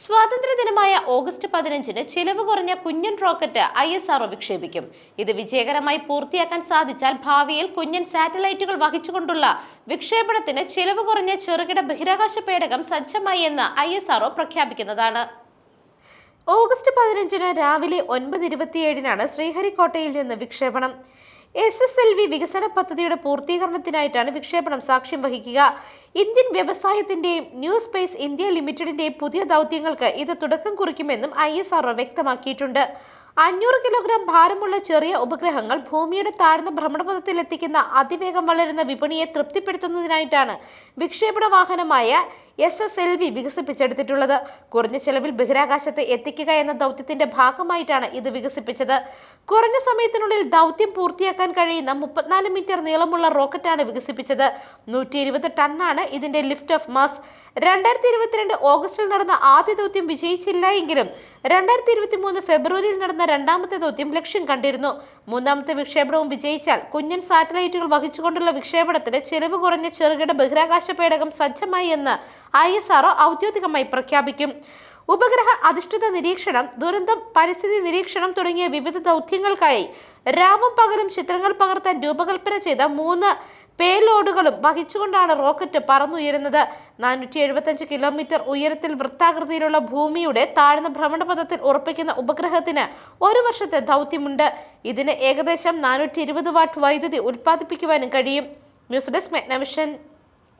സ്വാതന്ത്ര്യദിനമായ August പതിനഞ്ചിന് ചിലവ് കുറഞ്ഞ കുഞ്ഞൻ rocket I S R O വിക്ഷേപിക്കും. ഇത് വിജയകരമായി പൂർത്തിയാക്കാൻ സാധിച്ചാൽ ഭാവിയിൽ കുഞ്ഞൻ സാറ്റലൈറ്റുകൾ വഹിച്ചുകൊണ്ടുള്ള വിക്ഷേപണത്തിന് ചിലവ് കുറഞ്ഞ ചെറുകിട ബഹിരാകാശ പേടകം സജ്ജമായി എന്ന് ഐ എസ് ആർഒ പ്രഖ്യാപിക്കുന്നതാണ്. ഓഗസ്റ്റ് പതിനഞ്ചിന് രാവിലെ ഒൻപത് ഇരുപത്തിയേഴിനാണ് ശ്രീഹരിക്കോട്ടയിൽ നിന്ന് വിക്ഷേപണം. എസ് എസ് എൽ വി വികസന പദ്ധതിയുടെ പൂർത്തീകരണത്തിനായിട്ടാണ് വിക്ഷേപണം സാക്ഷ്യം വഹിക്കുക. ഇന്ത്യൻ വ്യവസായത്തിന്റെയും ന്യൂ സ്പേസ് ഇന്ത്യ ലിമിറ്റഡിന്റെയും പുതിയ ദൗത്യങ്ങൾക്ക് ഇത് തുടക്കം കുറിക്കുമെന്നും ഐ എസ് ആർഒ വ്യക്തമാക്കിയിട്ടുണ്ട്. അഞ്ഞൂറ് കിലോഗ്രാം ഭാരമുള്ള ചെറിയ ഉപഗ്രഹങ്ങൾ ഭൂമിയുടെ താഴ്ന്ന ഭ്രമണപഥത്തിൽ എത്തിക്കുന്ന അതിവേഗം വളരുന്ന വിപണിയെ തൃപ്തിപ്പെടുത്തുന്നതിനായിട്ടാണ് വിക്ഷേപണ വാഹനമായ എസ് എസ് എൽ വി വികസിപ്പിച്ചെടുത്തിട്ടുള്ളത്. കുറഞ്ഞ ചെലവിൽ ബഹിരാകാശത്ത് എത്തിക്കുക എന്ന ദൗത്യത്തിന്റെ ഭാഗമായിട്ടാണ് ഇത് വികസിപ്പിച്ചത്. കുറഞ്ഞ സമയത്തിനുള്ളിൽ ദൗത്യം പൂർത്തിയാക്കാൻ കഴിയുന്ന മുപ്പത്തിനാല് മീറ്റർ നീളമുള്ള റോക്കറ്റാണ് വികസിപ്പിച്ചത്. നൂറ്റി ഇരുപത് ടണ്ണാണ് ഇതിന്റെ ലിഫ്റ്റ് ഓഫ് മാസ്. രണ്ടായിരത്തി ഇരുപത്തിരണ്ട് ഓഗസ്റ്റിൽ നടന്ന ആദ്യ ദൗത്യം വിജയിച്ചില്ല എങ്കിലും രണ്ടായിരത്തി ഇരുപത്തി മൂന്ന് ഫെബ്രുവരിയിൽ നടന്ന രണ്ടാമത്തെ ദൗത്യം ലക്ഷ്യം കണ്ടിരുന്നു. മൂന്നാമത്തെ വിക്ഷേപണവും വിജയിച്ചാൽ കുഞ്ഞൻ സാറ്റലൈറ്റുകൾ വഹിച്ചുകൊണ്ടുള്ള വിക്ഷേപണത്തിന് ചെലവ് കുറഞ്ഞ ചെറുകിട ബഹിരാകാശ പേടകം സജ്ജമായി എന്ന് ഐ എസ് ആർഒ ഔദ്യോഗികമായി പ്രഖ്യാപിക്കും. ഉപഗ്രഹ അധിഷ്ഠിത നിരീക്ഷണം ദുരന്തം പരിസ്ഥിതി നിരീക്ഷണം തുടങ്ങിയ വിവിധ ദൗത്യങ്ങൾക്കായി രാവും പകലും ചിത്രങ്ങൾ പകർത്താൻ രൂപകൽപ്പന ചെയ്ത മൂന്ന് പേലോഡുകളും വഹിച്ചുകൊണ്ടാണ് റോക്കറ്റ് പറന്നുയരുന്നത്. നാനൂറ്റി എഴുപത്തഞ്ച് കിലോമീറ്റർ ഉയരത്തിൽ വൃത്താകൃതിയിലുള്ള ഭൂമിയുടെ താഴ്ന്ന ഭ്രമണപഥത്തിൽ ഉറപ്പിക്കുന്ന ഉപഗ്രഹത്തിന് ഒരു വർഷത്തെ ദൗത്യമുണ്ട്. ഇതിന് ഏകദേശം നാനൂറ്റി ഇരുപത് വാട്ട് വൈദ്യുതി ഉൽപ്പാദിപ്പിക്കുവാനും കഴിയും. News desk മെഗ്നവിഷൻ.